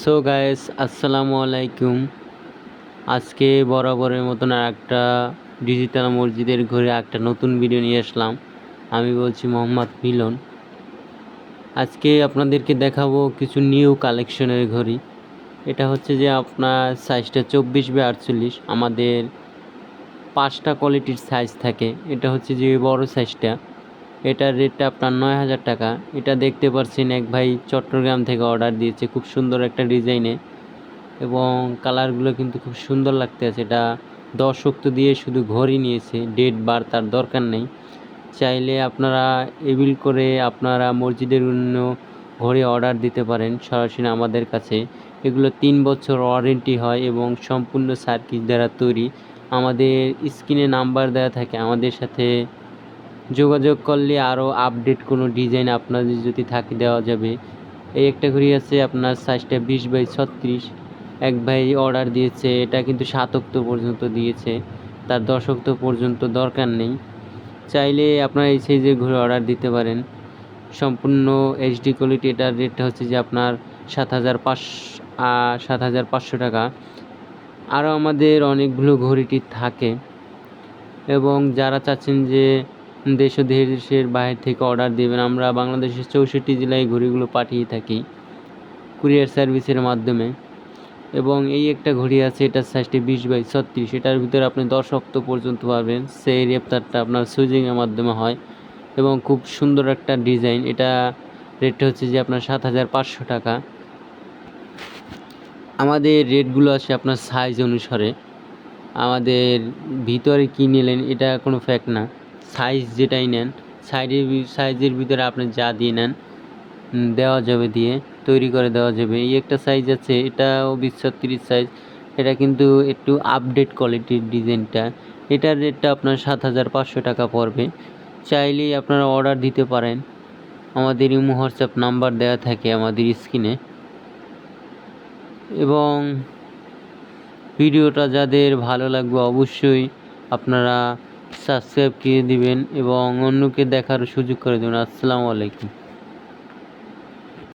So guys আসসালামু আলাইকুম আজকে বরাবরের মতন আর একটা ডিজিটাল মসজিদের ঘুরে একটা নতুন ভিডিও নিয়ে আসলাম। আমি বলছি মোহাম্মদ মিলন। আজকে আপনাদেরকে দেখাবো কিছু নিউ কালেকশনের ঘড়ি। এটা হচ্ছে যে আপনার সাইজটা চব্বিশ বাই আটচল্লিশ। আমাদের পাঁচটা কোয়ালিটির সাইজ থাকে। এটা হচ্ছে যে বড় সাইজটা এটার রেটটা আপনার নয় হাজার টাকা। এটা দেখতে পাচ্ছেন এক ভাই চট্টগ্রাম থেকে অর্ডার দিয়েছে খুব সুন্দর একটা ডিজাইনে এবং কালারগুলো কিন্তু খুব সুন্দর লাগতে আছে। এটা দশ শক্ত দিয়ে শুধু ঘড়ি নিয়েছে ডেট বার তার দরকার নেই। চাইলে আপনারা এবিল করে আপনারা মসজিদের জন্য ঘড়ি অর্ডার দিতে পারেন সরাসরি আমাদের কাছে। এগুলো তিন বছর ওয়ারেন্টি হয় এবং সম্পূর্ণ সার্কিট দ্বারা তৈরি। আমাদের স্ক্রিনে নাম্বার দেওয়া থাকে, আমাদের সাথে যোগাযোগ করলে আরও আপডেট কোনো ডিজাইন আপনাদের যদি থাকে দেওয়া যাবে। এই একটা ঘড়ি আছে আপনার সাইজটা বিশ বাই ছত্রিশ। এক ভাই অর্ডার দিয়েছে, এটা কিন্তু সাত অক্টো পর্যন্ত দিয়েছে। তার দশ অক্টো পর্যন্ত দরকার নেই। চাইলে আপনারা এই সাইজের ঘড়ি অর্ডার দিতে পারেন। সম্পূর্ণ এইচডি কোয়ালিটি এটার রেটটা হচ্ছে যে আপনার সাত হাজার সাত হাজার পাঁচশো টাকা। আরও আমাদের অনেকগুলো ঘড়িটি থাকে। এবং যারা চাচ্ছেন যে দেশ ও দেশের বাইরে থেকে অর্ডার দেবেন। আমরা বাংলাদেশের চৌষট্টি জেলায় ঘড়িগুলো পাঠিয়ে থাকি কুরিয়ার সার্ভিসের মাধ্যমে। এবং এই একটা ঘড়ি আছে, এটার সাইজটি বিশ বাই ছত্রিশ। এটার ভিতরে আপনি দশ অক্ট পর্যন্ত পাবেন। সেই রেপটারটা আপনার সুইজিংয়ের মাধ্যমে হয়। এবং খুব সুন্দর একটা ডিজাইন। এটা রেটটা হচ্ছে যে আপনার সাত হাজার পাঁচশো টাকা। আমাদের রেটগুলো আছে আপনার সাইজ অনুসারে। আমাদের ভিতরে কী নিলেন, এটা কোনো ফ্যাক্ট না। সাইজ যেটাই নেন, সাইজের সাইজের ভিতরে আপনি যা দিয়ে নেন দেওয়া যাবে দিয়ে, তৈরি করে দেওয়া যাবে। এই একটা সাইজ আছে এটাও বিশ সাইজ, এটা কিন্তু একটু আপডেট কোয়ালিটির ডিজাইনটা। এটার রেটটা আপনার সাত হাজার পাঁচশো টাকা পড়বে। চাইলেই আপনারা অর্ডার দিতে পারেন। আমাদের ইমো হোয়াটসঅ্যাপ নাম্বার দেওয়া থাকে আমাদের স্ক্রিনে। এবং ভিডিওটা যাদের ভালো লাগবে অবশ্যই আপনারা সাবস্ক্রাইব করে দিবেন এবং অন্যকে দেখার সুযোগ করে দেবেন। আসসালামু আলাইকুম।